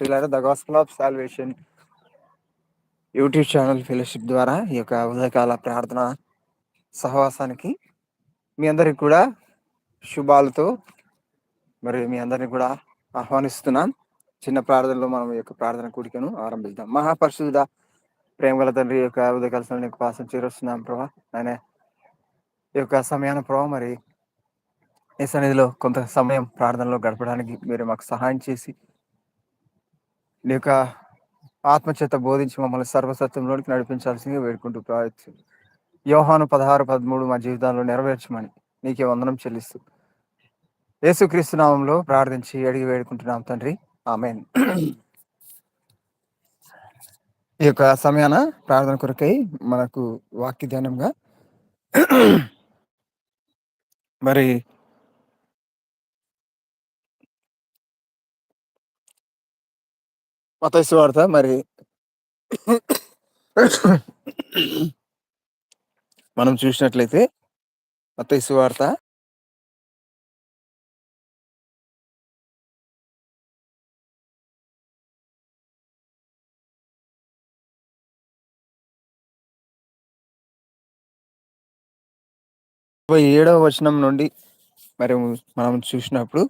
పిల్లలు the gospel of salvation YouTube channel fellowship ద్వారా ఈ యొక్క ఉదయకాల ప్రార్థన సహవాసానికి మీ అందరికి కూడా శుభాలతో మరి మీ అందరిని కూడా ఆహ్వానిస్తున్నాం. చిన్న ప్రార్థనలో మనం ఈ యొక్క ప్రార్థన కూడికను ఆరంభిద్దాం. మహాపరిశుద్ధ ప్రేమ గల తండ్రి యొక్క ఉదయకాల సమయం పాసం చేరుస్తున్నాం ప్రభా. ఆయన ఈ యొక్క సమయాన ప్రభావ మరి ఈ సన్నిధిలో కొంత సమయం ప్రార్థనలో గడపడానికి మీరు మాకు సహాయం చేసి నీ యొక్క ఆత్మచేత బోధించి మమ్మల్ని సర్వసత్యంలోనికి నడిపించాల్సిందిగా వేడుకుంటూ ప్రార్థి యోహాను పదహారు పదమూడు మా జీవితాల్లో నెరవేర్చమని నీకే వందనం చెల్లిస్తూ యేసుక్రీస్తు నామంలో ప్రార్థించి అడిగి వేడుకుంటున్నాం తండ్రి. ఆమెన్. ఈ యొక్క సమయాన ప్రార్థన కొరకై మనకు వాక్య ధ్యానంగా మరి మతైసు వార్త మరి మనం చూసినట్లయితే మతైసు వార్త ఇరవై ఏడవ వచనం నుండి మరి మనం చూసినప్పుడు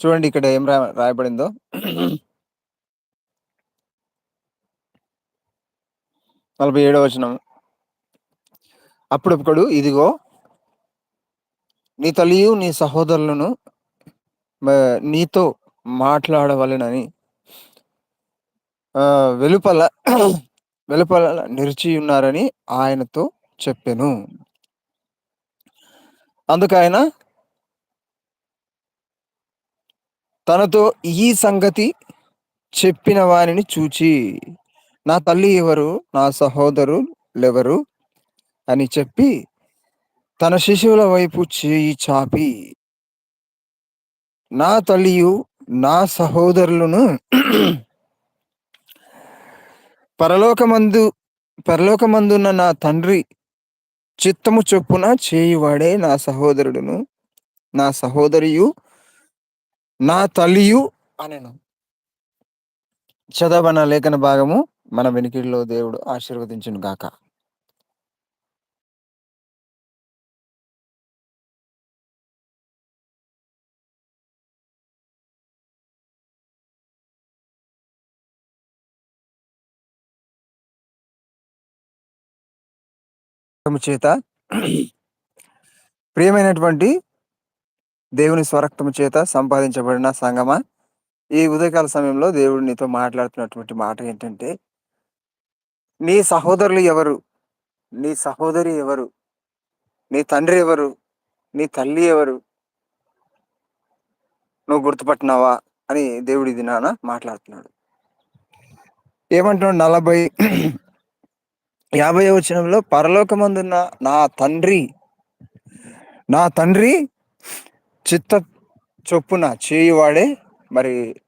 చూడండి ఇక్కడ ఏం రా రాయబడిందో. నలభై ఏడవ వచనం. అప్పుడప్పుడు ఇదిగో నీ తల్లియు నీ సహోదరులను నీతో మాట్లాడవలెనని వెలుపల వెలుపల నిలిచి ఉన్నారని ఆయనతో చెప్పాను. అందుకు ఆయన తనతో ఈ సంగతి చెప్పిన వారిని చూచి నా తల్లి ఎవరు? నా సహోదరులెవరు అని చెప్పి తన శిశువుల వైపు చేయి చాపి నా తల్లియు నా సహోదరులను పరలోకమందు పరలోకమందున్న నా తండ్రి చిత్తము చొప్పున చేయువాడే నా సహోదరుడును నా సహోదరియు నా తల్లియు అనను. చదవన లేఖన భాగము మన వెనికిడిలో దేవుడు ఆశీర్వదించును గాక. చేత ప్రియమైనటువంటి దేవుని స్వరక్తము చేత సంపాదించబడిన సంగమా? ఈ ఉదయకాల సమయంలో దేవుడు నీతో మాట్లాడుతున్నటువంటి మాట ఏంటంటే నీ సహోదరులు ఎవరు? నీ సహోదరి ఎవరు? నీ తండ్రి ఎవరు? నీ తల్లి ఎవరు? నువ్వు గుర్తుపట్టినావా? అని దేవుడి దినాన మాట్లాడుతున్నాడు. ఏమంటున్నాడు నలభై యాభై వచనంలో పరలోకమందున్న నా తండ్రి నా తండ్రి చిత్త చొప్పున చేయువాడే మరి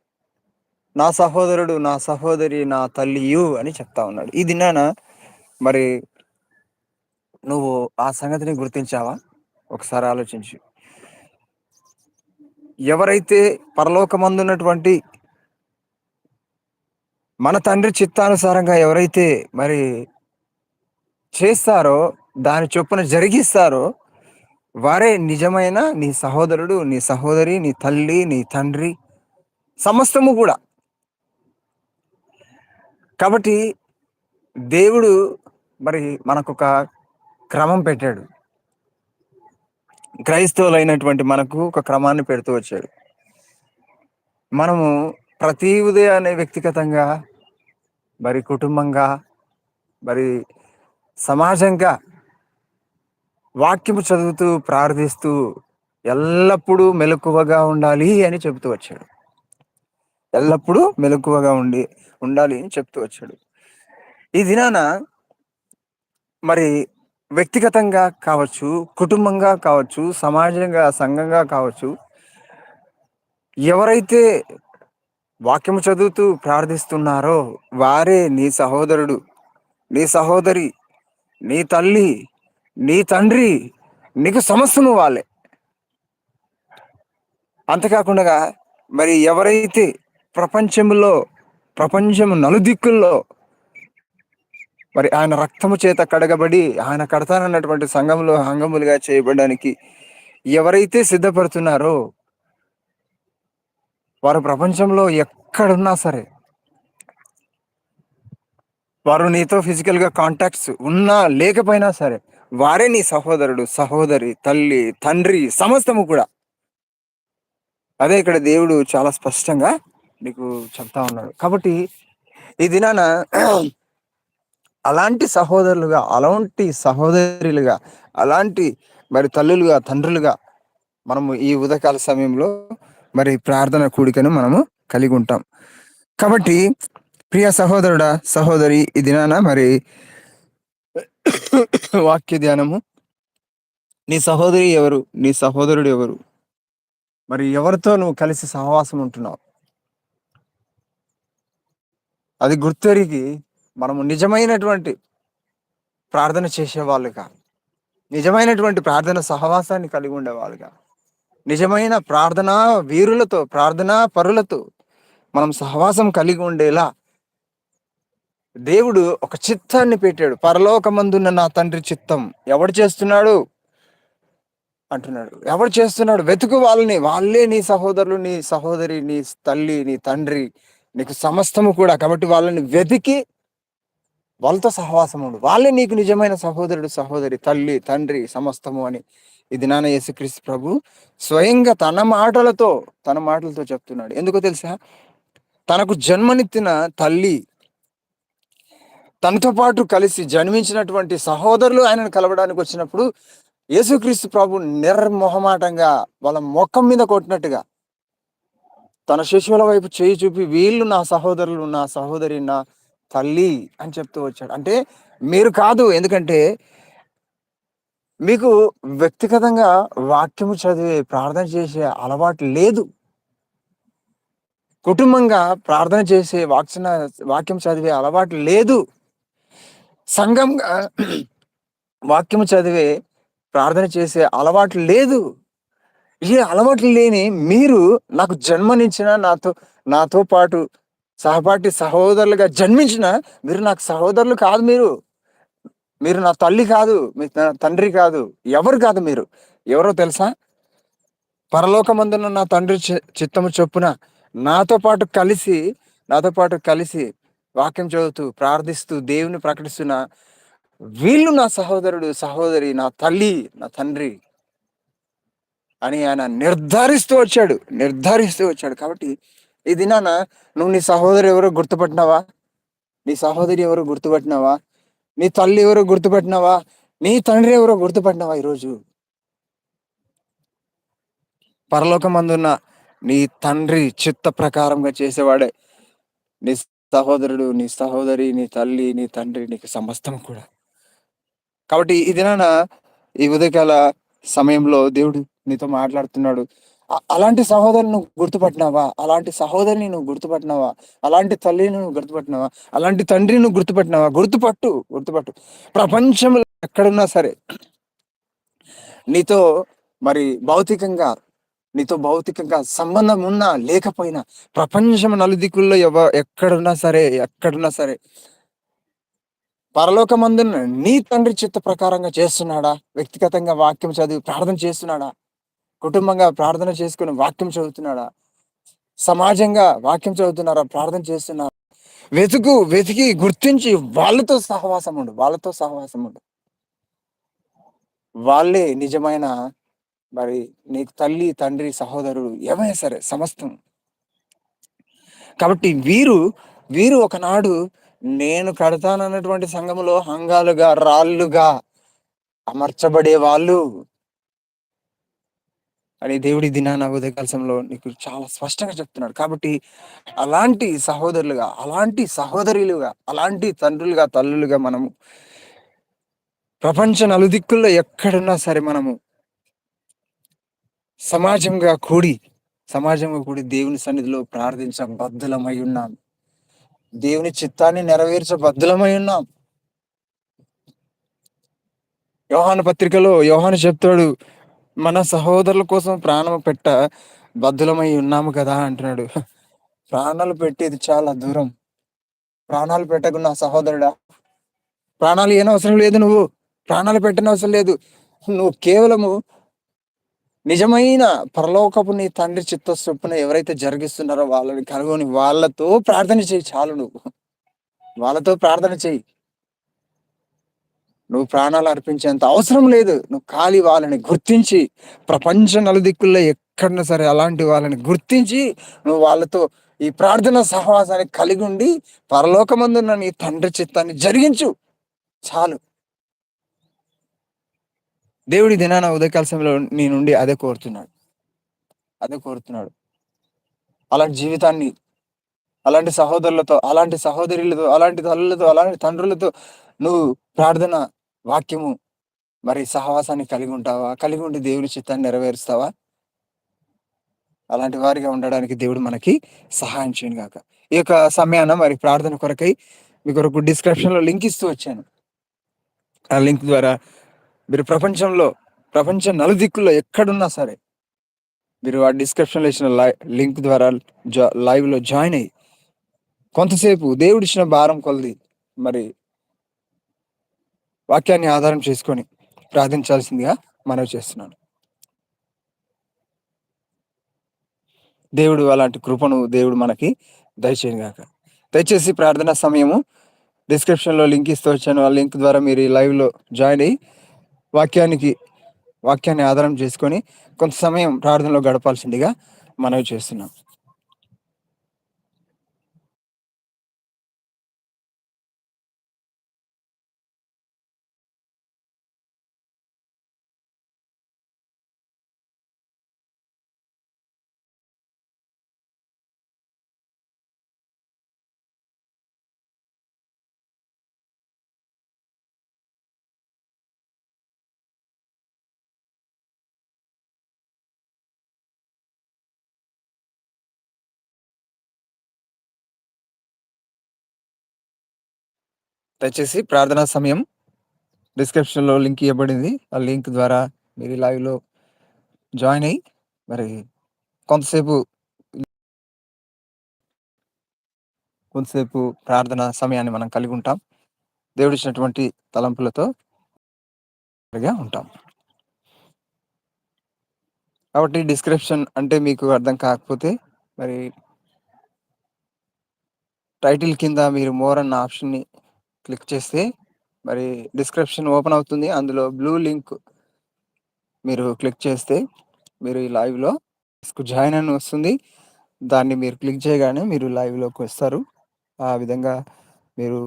నా సహోదరుడు నా సహోదరి నా తల్లియు అని చెప్తా ఉన్నాడు. ఈ దినాన మరి నువ్వు ఆ సంగతిని గుర్తించావా? ఒకసారి ఆలోచించు. ఎవరైతే పరలోకమందున్నటువంటి మన తండ్రి చిత్తానుసారంగా ఎవరైతే మరి చేస్తారో దాని చొప్పున జరిగిస్తారో వారే నిజమైన నీ సహోదరుడు నీ సహోదరి నీ తల్లి నీ తండ్రి సమస్తము కూడా కాబట్టి దేవుడు మరి మనకొక క్రమం పెట్టాడు. క్రైస్తవులైనటువంటి మనకు ఒక క్రమాన్ని పెడుతూ వచ్చాడు. మనము ప్రతి ఉదయాన్నే వ్యక్తిగతంగా మరి కుటుంబంగా మరి సమాజంగా వాక్యము చదువుతూ ప్రార్థిస్తూ ఎల్లప్పుడూ మెలకువగా ఉండాలి అని చెబుతూ వచ్చాడు. ఎల్లప్పుడూ మెలకువగా ఉండి ఉండాలి అని చెప్తూ వచ్చాడు. ఈ దినాన మరి వ్యక్తిగతంగా కావచ్చు కుటుంబంగా కావచ్చు సమాజంగా సంఘంగా కావచ్చు ఎవరైతే వాక్యము చదువుతూ ప్రార్థిస్తున్నారో వారే నీ సహోదరుడు నీ సహోదరి నీ తల్లి నీ తండ్రి నీకు సమస్యము వాళ్ళే. అంతేకాకుండా మరి ఎవరైతే ప్రపంచంలో ప్రపంచం నలుదిక్కుల్లో మరి ఆయన రక్తము చేత కడగబడి ఆయన కడతానన్నటువంటి సంఘంలో అంగములుగా చేయబడడానికి ఎవరైతే సిద్ధపడుతున్నారో వారు ప్రపంచంలో ఎక్కడున్నా సరే వారు నీతో ఫిజికల్గా కాంటాక్ట్స్ ఉన్నా లేకపోయినా సరే వారే నీ సహోదరుడు సహోదరి తల్లి తండ్రి సమస్తము కూడా. అదే ఇక్కడ దేవుడు చాలా స్పష్టంగా నీకు చెప్తా ఉన్నాడు. కాబట్టి ఈ దినాన అలాంటి సహోదరులుగా అలాంటి సహోదరులుగా అలాంటి మరి తల్లులుగా తండ్రులుగా మనము ఈ ఉదకాల సమయంలో మరి ప్రార్థన కూడికను మనము కలిగి ఉంటాం. కాబట్టి ప్రియ సహోదరుడా సహోదరి ఈ దినాన మరి వాక్య ధ్యానము. నీ సహోదరి ఎవరు? నీ సహోదరుడు ఎవరు? మరి ఎవరితో నువ్వు కలిసి సహవాసం ఉంటున్నావు? అది గుర్తెరిగి మనము నిజమైనటువంటి ప్రార్థన చేసేవాళ్ళుగా నిజమైనటువంటి ప్రార్థన సహవాసాన్ని కలిగి ఉండేవాళ్ళుగా నిజమైన ప్రార్థనా వీరులతో ప్రార్థనా పరులతో మనం సహవాసం కలిగి ఉండేలా దేవుడు ఒక చిత్తాన్ని పెట్టాడు. పరలోకమందున్న నా తండ్రి చిత్తం ఎవడు చేస్తున్నాడు? అంటున్నాడు. ఎవడు చేస్తున్నాడు? వెతుకు వాళ్ళని. వాళ్ళే నీ సహోదరులు నీ సహోదరి నీ తల్లి నీ తండ్రి నీకు సమస్తము కూడా. కాబట్టి వాళ్ళని వెతికి వాళ్ళతో సహవాసం ఉండు. వాళ్ళే నీకు నిజమైన సహోదరుడు సహోదరి తల్లి తండ్రి సమస్తము అని ఇది నాన్న యేసుక్రీస్తు ప్రభు స్వయంగా తన మాటలతో తన మాటలతో చెప్తున్నాడు. ఎందుకో తెలుసా? తనకు జన్మనిత్తిన తల్లి తనతో పాటు కలిసి జన్మించినటువంటి సహోదరులు ఆయనను కలవడానికి వచ్చినప్పుడు యేసుక్రీస్తు ప్రభు నిర్మొహమాటంగా వాళ్ళ మొఖం మీద కొట్టినట్టుగా తన శిశువుల వైపు చేయి చూపి వీళ్ళు నా సహోదరులు నా సహోదరి నా తల్లి అని చెప్తూ వచ్చాడు. అంటే మీరు కాదు ఎందుకంటే మీకు వ్యక్తిగతంగా వాక్యము చదివే ప్రార్థన చేసే అలవాటు లేదు. కుటుంబంగా ప్రార్థన చేసే వాక్సన వాక్యం చదివే అలవాటు లేదు. సంఘంగా వాక్యము చదివే ప్రార్థన చేసే అలవాటు లేదు. ఈ అలవాట్లు లేని మీరు నాకు జన్మనిచ్చిన నాతో నాతో పాటు సహపాఠి సహోదరులుగా జన్మించిన మీరు నాకు సహోదరులు కాదు మీరు. మీరు నా తల్లి కాదు మీ తండ్రి కాదు ఎవరు కాదు మీరు. ఎవరో తెలుసా? పరలోకమందున నా తండ్రి చిత్తము చొప్పున నాతో పాటు కలిసి నాతో పాటు కలిసి వాక్యం చదువుతూ ప్రార్థిస్తూ దేవుని ప్రకటిస్తున్న వీళ్ళు నా సహోదరుడు సహోదరి నా తల్లి నా తండ్రి. అని ఆయన నిర్ధారిస్తూ వచ్చాడు. నిర్ధారిస్తూ వచ్చాడు. కాబట్టి ఈ దినాన నువ్వు నీ సహోదరు ఎవరో గుర్తుపట్టినావా? నీ సహోదరి ఎవరో గుర్తుపట్టినావా? నీ తల్లి ఎవరో గుర్తుపట్టినావా? నీ తండ్రి ఎవరో గుర్తుపట్టినావా ఈరోజు? పరలోకమందున్న నీ తండ్రి చిత్త ప్రకారంగా చేసేవాడే నీ సహోదరుడు నీ సహోదరి నీ తల్లి నీ తండ్రి నీకు సమస్తం కూడా. కాబట్టి ఈ దినాన ఈ ఉదయకాల సమయంలో దేవుడు నీతో మాట్లాడుతున్నాడు. అలాంటి సహోదరుని నువ్వు గుర్తుపట్టినావా? అలాంటి సహోదరిని నువ్వు గుర్తుపట్టినావా? అలాంటి తల్లిని నువ్వు గుర్తుపట్టినావా? అలాంటి తండ్రిని నువ్వు గుర్తుపట్టినావా? గుర్తుపట్టు గుర్తుపట్టు. ప్రపంచంలో ఎక్కడున్నా సరే నీతో మరి భౌతికంగా నీతో భౌతికంగా సంబంధం ఉన్నా లేకపోయినా ప్రపంచం నలుదిక్కుల్లో ఎవ ఎక్కడున్నా సరే ఎక్కడున్నా సరే పరలోకమందున నీ తండ్రి చిత్త ప్రకారంగా చేస్తున్నాడా? వ్యక్తిగతంగా వాక్యం చదివి ప్రార్థన చేస్తున్నాడా? కుటుంబంగా ప్రార్థన చేసుకుని వాక్యం చదువుతున్నాడా? సమాజంగా వాక్యం చదువుతున్నారా? ప్రార్థన చేస్తున్నారా? వెతుకు వెతికి గుర్తించి వాళ్ళతో సహవాసం ఉండు వాళ్ళతో సహవాసం ఉండు. వాళ్ళే నిజమైన మరి నీకు తల్లి తండ్రి సహోదరుడు ఏమైనా సరే సమస్తం. కాబట్టి వీరు వీరు ఒకనాడు నేను కడతానన్నటువంటి సంఘములో హంగాలుగా రాళ్ళుగా అమర్చబడే వాళ్ళు అని దేవుడి దినాన ఉదయకాలశంలో నీకు చాలా స్పష్టంగా చెప్తున్నాడు. కాబట్టి అలాంటి సహోదరులుగా అలాంటి సహోదరులుగా అలాంటి తండ్రులుగా తల్లులుగా మనము ప్రపంచ నలుదిక్కుల్లో ఎక్కడున్నా సరే మనము సమాజంగా కూడి సమాజంగా కూడి దేవుని సన్నిధిలో ప్రార్థించ బద్దులమై ఉన్నాం. దేవుని చిత్తాన్ని నెరవేర్చ బద్దులమై ఉన్నాం. యోహాను పత్రికలో యోహాను చెప్తాడు మన సహోదరుల కోసం ప్రాణం పెట్ట బద్దులమై ఉన్నాము కదా అంటున్నాడు. ప్రాణాలు పెట్టేది చాలా దూరం. ప్రాణాలు పెట్టకున్న సహోదరుడా? ప్రాణాలు ఏనవసరం లేదు నువ్వు. ప్రాణాలు పెట్టనవసరం లేదు. నువ్వు కేవలము నిజమైన పరలోకపు నీ తండ్రి చిత్త చొప్పున ఎవరైతే జరిగిస్తున్నారో వాళ్ళని కనుగొని వాళ్ళతో ప్రార్థన చేయి చాలు నువ్వు. వాళ్ళతో ప్రార్థన చేయి. నువ్వు ప్రాణాలు అర్పించేంత అవసరం లేదు. నువ్వు ఖాళీ వాళ్ళని గుర్తించి ప్రపంచ నలుదిక్కుల్లో ఎక్కడన్నా సరే అలాంటి వాళ్ళని గుర్తించి నువ్వు వాళ్ళతో ఈ ప్రార్థన సహవాసాన్ని కలిగి ఉండి పరలోకమందున్న నీ తండ్రి చిత్తాన్ని జరిగించు. చాలు. దేవుడి దినాన ఉదయకాల సమయంలో నీ నుండి అదే కోరుతున్నాడు. అదే కోరుతున్నాడు. అలాంటి జీవితాన్ని అలాంటి సహోదరులతో అలాంటి సహోదరులతో అలాంటి తల్లులతో అలాంటి తండ్రులతో నువ్వు ప్రార్థన వాక్యము మరి సహవాసాన్ని కలిగి ఉంటావా? కలిగి ఉండి దేవుని చిత్తాన్ని నెరవేరుస్తావా? అలాంటి వారిగా ఉండడానికి దేవుడు మనకి సహాయం చేయను గాక. ఈ యొక్క సమయాన మరి ప్రార్థన కొరకై మీ కొరకు డిస్క్రిప్షన్లో లింక్ ఇస్తూ వచ్చాను. ఆ లింక్ ద్వారా మీరు ప్రపంచంలో ప్రపంచ నలుదిక్కుల్లో ఎక్కడున్నా సరే మీరు ఆ డిస్క్రిప్షన్లో ఇచ్చిన లింక్ ద్వారా లైవ్లో జాయిన్ అయ్యి కొంతసేపు దేవుడిచ్చిన భారం కొలది మరి వాక్యాన్ని ఆధారం చేసుకొని ప్రార్థించాల్సిందిగా మనవి చేస్తున్నాను. దేవుడు అలాంటి కృపను దేవుడు మనకి దయచేయను గాక. దయచేసి ప్రార్థన సమయము డిస్క్రిప్షన్లో లింక్ ఇస్తూ వచ్చాను. ఆ లింక్ ద్వారా మీరు ఈ లైవ్లో జాయిన్ అయ్యి వాక్యానికి వాక్యాన్ని ఆధారం చేసుకొని కొంత సమయం ప్రార్థనలో గడపాల్సిందిగా మనవి చేస్తున్నాం. దయచేసి ప్రార్థనా సమయం డిస్క్రిప్షన్లో లింక్ ఇవ్వబడింది. ఆ లింక్ ద్వారా మీరు లైవ్లో జాయిన్ అయ్యి మరి కొంతసేపు కొంతసేపు ప్రార్థన సమయాన్ని మనం కలిగి ఉంటాం. దేవుడు ఇచ్చినటువంటి తలంపులతో ఉంటాం. కాబట్టి డిస్క్రిప్షన్ అంటే మీకు అర్థం కాకపోతే మరి టైటిల్ కింద మీరు మోర్ అన్న ఆప్షన్ని క్లిక్ చేస్తే మరి డిస్క్రిప్షన్ ఓపెన్ అవుతుంది. అందులో బ్లూ లింక్ మీరు క్లిక్ చేస్తే మీరు ఈ లైవ్లో జాయిన్ అని వస్తుంది. దాన్ని మీరు క్లిక్ చేయగానే మీరు లైవ్లోకి వస్తారు. ఆ విధంగా మీరు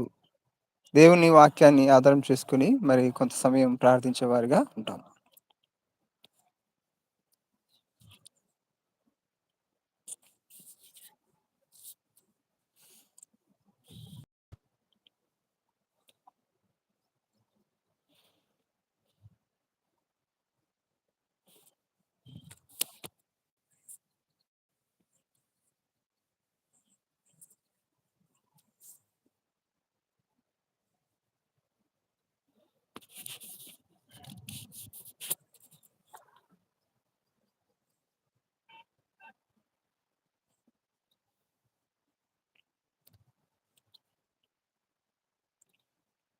దేవుని వాక్యాన్ని ఆధారం చేసుకుని మరి కొంత సమయం ప్రార్థించే వారిగా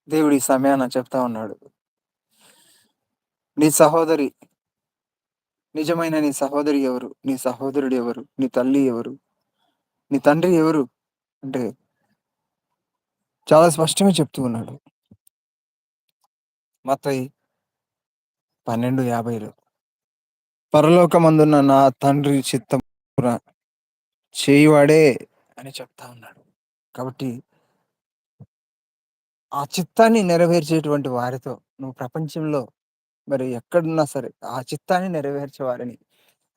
దేవుడి సమయాన చెప్తా ఉన్నాడు. నీ సహోదరి నిజమైన నీ సహోదరి ఎవరు? నీ సహోదరుడు ఎవరు? నీ తల్లి ఎవరు? నీ తండ్రి ఎవరు? అంటే చాలా స్పష్టంగా చెప్తూ ఉన్నాడు. మతయి పన్నెండు యాభైలో పరలోకమందున్న నా తండ్రి చిత్తం చేయువాడే అని చెప్తా ఉన్నాడు. కాబట్టి ఆ చిత్తాన్ని నెరవేర్చేటువంటి వారితో నువ్వు ప్రపంచంలో మరి ఎక్కడున్నా సరే ఆ చిత్తాన్ని నెరవేర్చే వారిని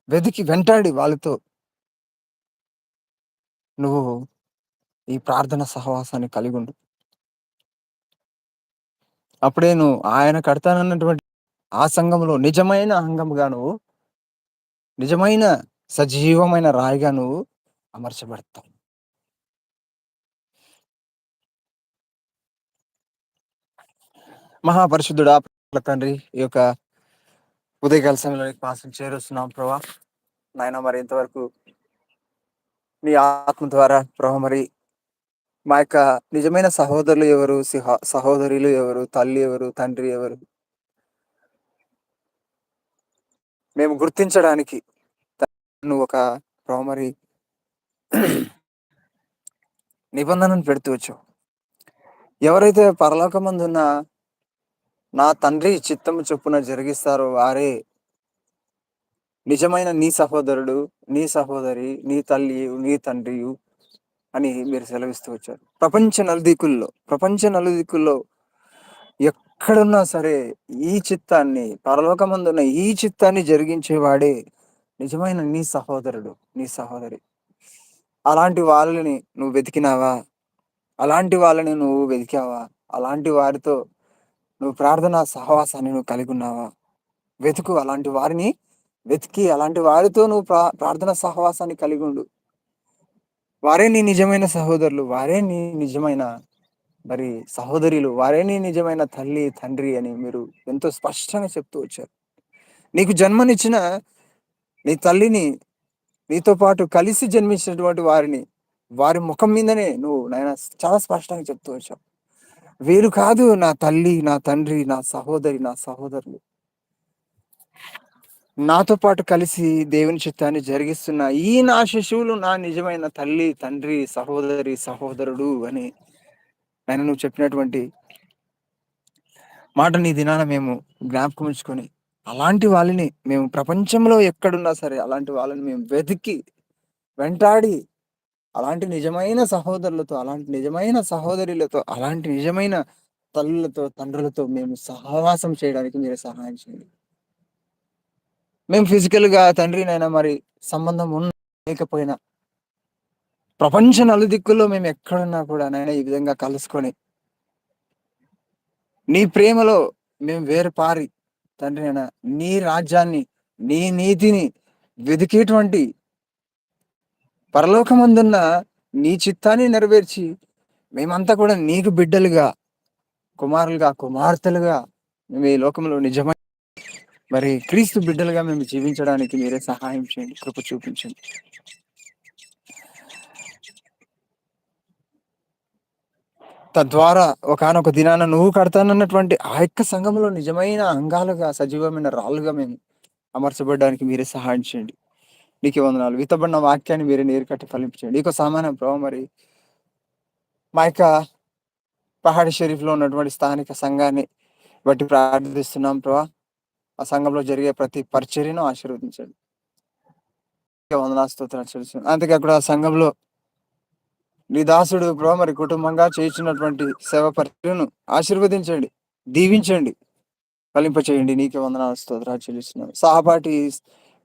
వెతికి వెంటాడి వాళ్ళతో నువ్వు ఈ ప్రార్థన సహవాసాన్ని కలిగి ఉండు. అప్పుడే నువ్వు ఆయన కడతానన్నటువంటి ఆ సంఘంలో నిజమైన అంగముగా నువ్వు నిజమైన సజీవమైన రాయిగా నువ్వు అమర్చబడతావు. మహాపరిశుద్ధుడా తండ్రి ఈ యొక్క ఉదయకాల సమయంలో మాసం చేరుస్తున్నాం ప్రభా. నాయన మరి ఇంతవరకు నీ ఆత్మ ద్వారా ప్రభా మరి మా యొక్క నిజమైన సహోదరులు ఎవరు? సహోదరులు ఎవరు? తల్లి ఎవరు? తండ్రి ఎవరు? మేము గుర్తించడానికి నువ్వు ఒక ప్రోమరి నిబంధనను పెడుతూ వచ్చావు ఎవరైతే పరలోకమందున్న నా తండ్రి చిత్తము చొప్పున జరిగిస్తారు వారే. నిజమైన నీ సహోదరుడు నీ సహోదరి నీ తల్లి నీ తండ్రి అని మీరు సెలవిస్తూ వచ్చారు. ప్రపంచ నలుదిక్కుల్లో ప్రపంచ నలుదిక్కుల్లో ఎక్కడున్నా సరే ఈ చిత్తాన్ని పరలోకమందున్న ఈ చిత్తాన్ని జరిగించేవాడే నిజమైన నీ సహోదరుడు నీ సహోదరి. అలాంటి వాళ్ళని నువ్వు వెతికినావా? అలాంటి వాళ్ళని నువ్వు వెతికావా? అలాంటి వారితో నువ్వు ప్రార్థన సహవాసాన్ని నువ్వు కలిగి ఉన్నావా? వెతుకు అలాంటి వారిని వెతికి అలాంటి వారితో నువ్వు ప్రా ప్రార్థన సహవాసాన్ని కలిగి ఉండు. వారే నీ నిజమైన సహోదరులు వారే నీ నిజమైన మరి సహోదరులు వారే నీ నిజమైన తల్లి తండ్రి అని మీరు ఎంతో స్పష్టంగా చెప్తూ వచ్చారు. నీకు జన్మనిచ్చిన నీ తల్లిని నీతో పాటు కలిసి జన్మించినటువంటి వారిని వారి ముఖం మీదనే నువ్వు నాయన చాలా స్పష్టంగా చెప్తూ వచ్చావు. వీరు కాదు నా తల్లి నా తండ్రి నా సహోదరి నా సహోదరులు. నాతో పాటు కలిసి దేవుని చిత్తాన్ని జరిగిస్తున్న ఈ నా శిశువులు నా నిజమైన తల్లి తండ్రి సహోదరి సహోదరుడు అని ఆయన నువ్వు చెప్పినటువంటి మాట నీ దినాన మేము జ్ఞాపకం ఉంచుకొని అలాంటి వాళ్ళని మేము ప్రపంచంలో ఎక్కడున్నా సరే అలాంటి వాళ్ళని మేము వెతికి వెంటాడి అలాంటి నిజమైన సహోదరులతో అలాంటి నిజమైన సహోదరులతో అలాంటి నిజమైన తల్లులతో తండ్రులతో మేము సహవాసం చేయడానికి మీరు సహాయం చేయండి. మేము ఫిజికల్గా తండ్రినైనా మరి సంబంధం ఉన్న లేకపోయినా ప్రపంచ నలుదిక్కుల్లో మేము ఎక్కడున్నా కూడా నైనా ఈ విధంగా కలుసుకొని నీ ప్రేమలో మేము వేరు పారి తండ్రి నీ రాజ్యాన్ని నీ నీతిని వెతికేటువంటి పరలోకమందున్న నీ చిత్తాన్ని నెరవేర్చి మేమంతా కూడా నీకు బిడ్డలుగా కుమారులుగా కుమార్తెలుగా మేము ఈ లోకంలో నిజమైన మరి క్రీస్తు బిడ్డలుగా మేము జీవించడానికి మీరే సహాయం చేయండి కృప చూపించండి. తద్వారా ఒకనొక దినాన నువ్వు కడతానన్నటువంటి ఆ యొక్క సంఘంలో నిజమైన అంగాలుగా సజీవమైన రాళ్ళుగా మేము అమర్చబడడానికి మీరే సహాయం చేయండి. నీకు వందనాలు. విత్తబడిన వాక్యాన్ని మీరే నీరు కట్టి ఫలించండి ఇక సామాన్య ప్రభావ మరి మా యొక్క పహాడి షరీఫ్లో ఉన్నటువంటి స్థానిక సంఘాన్ని బట్టి ప్రార్థిస్తున్నాం ప్రభా. ఆ సంఘంలో జరిగే ప్రతి పరిచర్యను ఆశీర్వదించండి. వందనా స్తోత్రం అంతేకాకుండా అక్కడ ఆ సంఘంలో నీ దాసుడు బ్రో మరి కుటుంబంగా చేయించినటువంటి సేవ పరిచయను ఆశీర్వదించండి దీవించండి ఫలింపచేయండి. నీకే వందనాలు స్తోత్రాలు చెల్లిస్తున్నాం. సహపాటి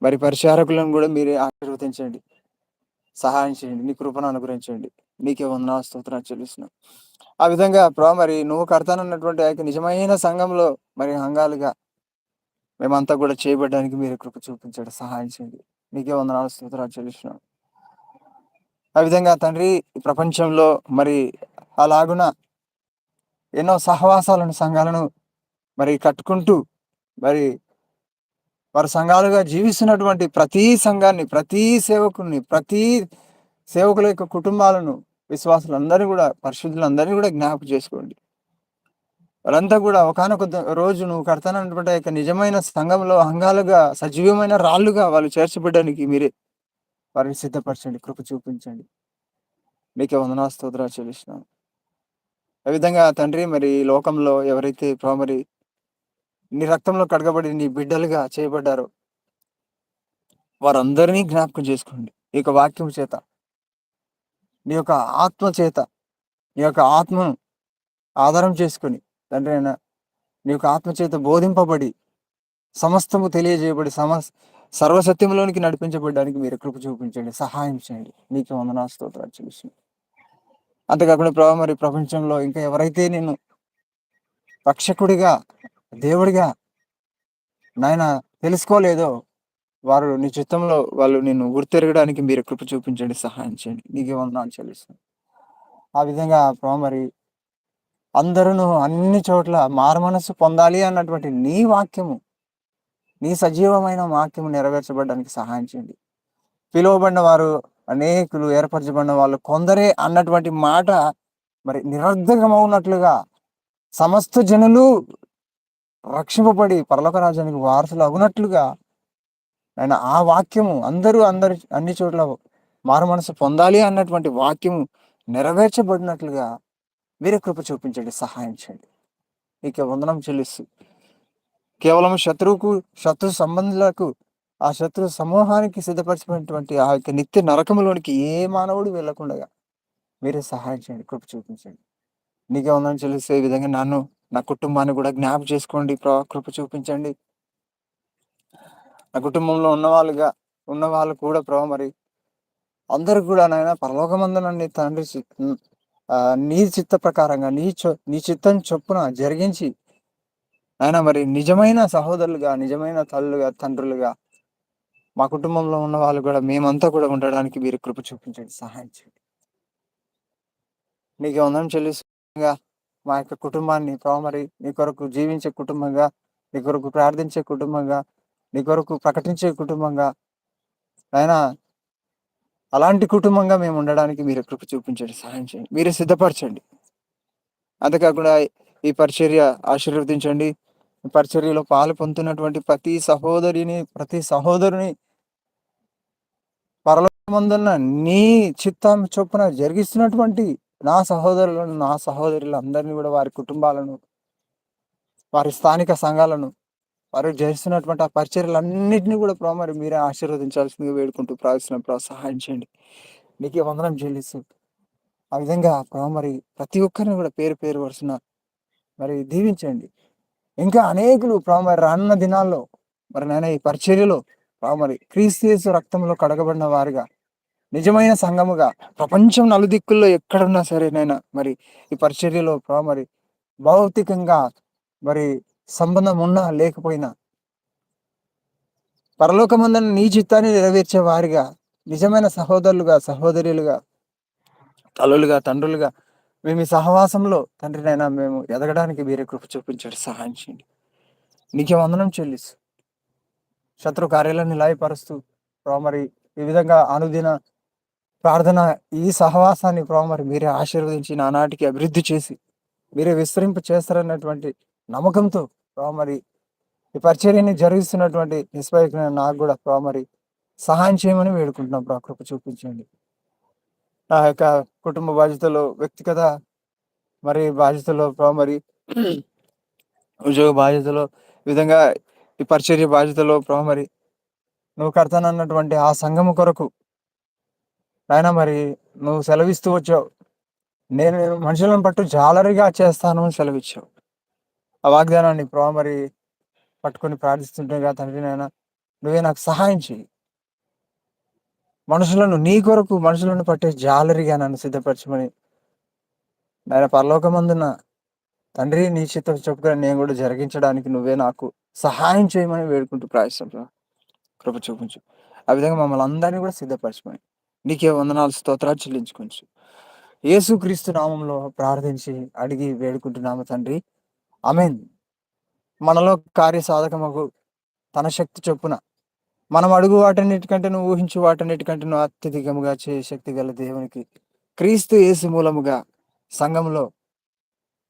మరి పరిచారకులను కూడా మీరే ఆశీర్వదించండి. సహాయం చేయండి. నీ కృపను అనుగ్రహించండి. నీకే వందనాలు స్తోత్రాలు చెల్లిస్తున్నాం. ఆ విధంగా బ్రో మరి నువ్వు కడతానన్నటువంటి ఆ నిజమైన సంఘంలో మరి అంగాలుగా మేమంతా కూడా చేయబడడానికి మీరు కృప చూపించండి. సహాయం చేయండి. నీకే వందనాలు స్తోత్రాలు చెల్లిస్తున్నాం. ఆ విధంగా తండ్రి ప్రపంచంలో మరి అలాగున ఎన్నో సహవాసాలను సంఘాలను మరి కట్టుకుంటూ మరి వారి సంఘాలుగా జీవిస్తున్నటువంటి ప్రతి సంఘాన్ని ప్రతి సేవకుని ప్రతి సేవకుల యొక్క కుటుంబాలను విశ్వాసులందరినీ కూడా పరిశుద్ధులందరినీ కూడా జ్ఞాపకం చేసుకోండి. వాళ్ళంతా కూడా ఒకనొక రోజు నువ్వు కడతానటువంటి యొక్క నిజమైన సంఘంలో అంగాలుగా సజీవమైన రాళ్ళుగా వాళ్ళు చేర్చబడడానికి మీరే వారిని సిద్ధపరచండి కృప చూపించండి. మీకే వందనా స్తోత్రాలు చెల్లిస్తున్నాను. ఆ విధంగా తండ్రి మరి లోకంలో ఎవరైతే మరి నీ రక్తంలో కడగబడి నీ బిడ్డలుగా చేయబడ్డారు. వారందరినీ జ్ఞాపకం చేసుకోండి. ఈ యొక్క వాక్యం చేత. నీ యొక్క ఆత్మ చేత. నీ యొక్క ఆత్మను ఆధారం చేసుకొని తండ్రి అయినా నీ యొక్క ఆత్మ చేత బోధింపబడి సమస్తము తెలియజేయబడి సమస్ సర్వసత్యంలోనికి నడిపించబడడానికి మీరు కృప చూపించండి. సహాయం చేయండి. నీకు వందనా స్తోత్రాలు చూసి అంతేకాకుండా ప్రభావ మరి ప్రపంచంలో ఇంకా ఎవరైతే నేను రక్షకుడిగా దేవుడిగా నాయన తెలుసుకోలేదో వారు నీ చిత్తంలో వాళ్ళు నిన్ను గుర్తెరగడానికి మీరు కృప చూపించండి సహాయం చేయండి. నీకే వందనాలు చెల్లిస్తాను ఆ విధంగా ప్రభావ మరి అందరూ అన్ని చోట్ల మారుమనస్సు పొందాలి అన్నటువంటి నీ వాక్యము నీ సజీవమైన వాక్యము నెరవేర్చబడడానికి సహాయం చేయండి. పిలువబడిన వారు అనేకులు ఏర్పరచబడిన వాళ్ళు కొందరే అన్నటువంటి మాట మరి నిరర్ధకమవునట్లుగా సమస్త జనులు రక్షింపబడి పరలోక రాజ్యానికి వారసులు అగునట్లుగా ఆయన ఆ వాక్యము అందరూ అందరి అన్ని చోట్ల మారు మనసు పొందాలి అన్నటువంటి వాక్యము నెరవేర్చబడినట్లుగా మీరే కృప చూపించండి సహాయం చేయండి. ఇక వందనం చెల్లిస్తూ కేవలం శత్రువుకు శత్రు సంబంధులకు ఆ శత్రు సమూహానికి సిద్ధపరచినటువంటి ఆ యొక్క నిత్య నరకములోనికి ఏ మానవుడు వెళ్ళకుండా మీరే సహాయం చేయండి కృప చూపించండి. నీకే ఉందని చెల్లిస్తే ఈ విధంగా నన్ను నా కుటుంబాన్ని కూడా జ్ఞాప చేసుకోండి ప్రభా కృప చూపించండి. నా కుటుంబంలో ఉన్నవాళ్ళుగా ఉన్న వాళ్ళు కూడా ప్రభా మరి అందరు కూడా నాయన పరలోకమందునండి తండ్రి నీ చిత్త ప్రకారంగా నీ చొ నీ చిత్తం చొప్పున జరిగించి ఆయన మరి నిజమైన సహోదరులుగా నిజమైన తల్లులుగా తండ్రులుగా మా కుటుంబంలో ఉన్న వాళ్ళు కూడా మేమంతా కూడా ఉండడానికి మీరు కృప చూపించండి సహాయం చేయండి. నీకు వందనం చెల్లిస్తుండగా మా యొక్క కుటుంబాన్ని మరి నీ కొరకు జీవించే కుటుంబంగా నీ కొరకు ప్రార్థించే కుటుంబంగా నీ కొరకు ప్రకటించే కుటుంబంగా. అయినా అలాంటి కుటుంబంగా మేము ఉండడానికి మీరు కృప చూపించండి సహాయం చేయండి. మీరే సిద్ధపరచండి. అంతేకాకుండా ఈ పరిచర్య ఆశీర్వదించండి. పరిచర్యలో పాలు పొందుతున్నటువంటి ప్రతి సహోదరిని ప్రతి సహోదరుని పరలోకమందున్న నీ చిత్తం చొప్పున జరిగిస్తున్నటువంటి నా సహోదరులను నా సహోదరులు అందరినీ కూడా వారి కుటుంబాలను వారి స్థానిక సంఘాలను వారు చేస్తున్నటువంటి ఆ పరిచర్యలన్నింటినీ కూడా ప్రోమరి మీరే ఆశీర్వదించాల్సిందిగా వేడుకుంటూ ప్రార్థిస్తున్న. సహాయం చేయండి. నీకే వందనం చెల్లిస్తూ ఆ విధంగా ప్రోమరి ప్రతి ఒక్కరిని కూడా పేరు పేరు వరుసన మరి దీవించండి. ఇంకా అనేకులు మరి రానున్న దినాల్లో మరి నేను ఈ పరిచర్యలో మరి క్రీస్తు రక్తంలో కడగబడిన వారిగా నిజమైన సంఘముగా ప్రపంచం నలుదిక్కుల్లో ఎక్కడున్నా సరే నైనా మరి ఈ పరిచర్యలో మరి భౌతికంగా మరి సంబంధం ఉన్నా లేకపోయినా పరలోకమందని నీ చిత్తాన్ని నెరవేర్చే వారిగా నిజమైన సహోదరులుగా సహోదరులుగా తల్లులుగా తండ్రులుగా మేము ఈ సహవాసంలో తండ్రినైనా మేము ఎదగడానికి మీరే కృప చూపించండి సహాయం చేయండి. నీకే వందనం చెల్లిస్తూ శత్రు కార్యాలను లాయపరుస్తూ మరి ఈ విధంగా అనుదిన ప్రార్థన ఈ సహవాసాన్ని మరి మీరే ఆశీర్వదించి నానాటికి అభివృద్ధి చేసి మీరే విస్తరింప చేస్తారన్నటువంటి నమ్మకంతో మరి ఈ పరిచర్యని జరిగిస్తున్నటువంటి నిస్పైక నాకు కూడా మరి సహాయం చేయమని వేడుకుంటున్నాం ప్రా కృప చూపించండి. నా యొక్క కుటుంబ బాధ్యతలు వ్యక్తిగత మరి బాధ్యతలో మరి ఉద్యోగ బాధ్యతలు విధంగా ఈ పరిచర్య బాధ్యతలో మరి నువ్వు కడతానన్నటువంటి ఆ సంఘము కొరకు ఆయన మరి నువ్వు సెలవిస్తూ వచ్చావు. నేను మనుషులను పట్టు జాలరిగా చేస్తాను అని సెలవిచ్చావు. ఆ వాగ్దానాన్ని మరి పట్టుకొని ప్రార్థిస్తుంటే తండ్రి నాయన నువ్వే నాకు సహాయం చేయి మనుషులను నీ కొరకు మనుషులను పట్టే జాలరిగా నన్ను సిద్ధపరచమని. నాయన పరలోకమందున తండ్రి నీ చిత్త చెప్పుగా నేను కూడా జరిగించడానికి నువ్వే నాకు సహాయం చేయమని వేడుకుంటూ ప్రార్థిస్తాం కృప చూపించు. ఆ విధంగా మమ్మల్ని అందరినీ కూడా సిద్ధపరచమని. నీకే వందనాలు స్తోత్రాలు చెల్లించుకోవచ్చు యేసుక్రీస్తు నామంలో ప్రార్థించి అడిగి వేడుకుంటున్నాము తండ్రి. అమెన్ మనలో కార్య సాధకమకు తన శక్తి చొప్పున మనం అడుగు వాటన్నిటికంటే నువ్వు ఊహించు వాటన్నిటికంటే నువ్వు అత్యధికముగా చే శక్తి గల దేవునికి క్రీస్తు యేసు మూలముగా సంఘంలో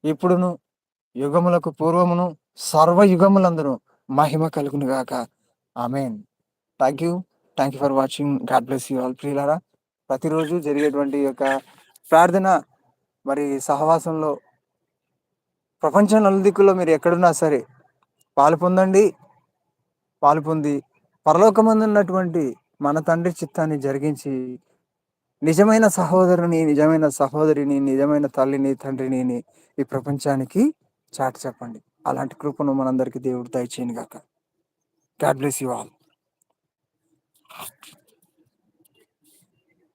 ఇప్పుడును యుగములకు పూర్వమును సర్వయుగములందరూ మహిమ కలుగును గాక amen. Thank you thank you for watching. God bless you all ప్రియులారా. ప్రతిరోజు జరిగేటువంటి యొక్క ప్రార్థన మరి సహవాసంలో ప్రపంచం నలుదిక్కుల్లో మీరు ఎక్కడున్నా సరే పాలు పొందండి. పాలు పొంది పరలోకమందున్నటువంటి మన తండ్రి చిత్తాన్ని జరిగించి నిజమైన సహోదరుని నిజమైన సహోదరిని నిజమైన తల్లిని తండ్రిని ఈ ప్రపంచానికి చాటి చెప్పండి. అలాంటి కృపను మనందరికీ దేవుడు దయచేయను గాక గాడ్ బ్లెస్ యు ఆల్.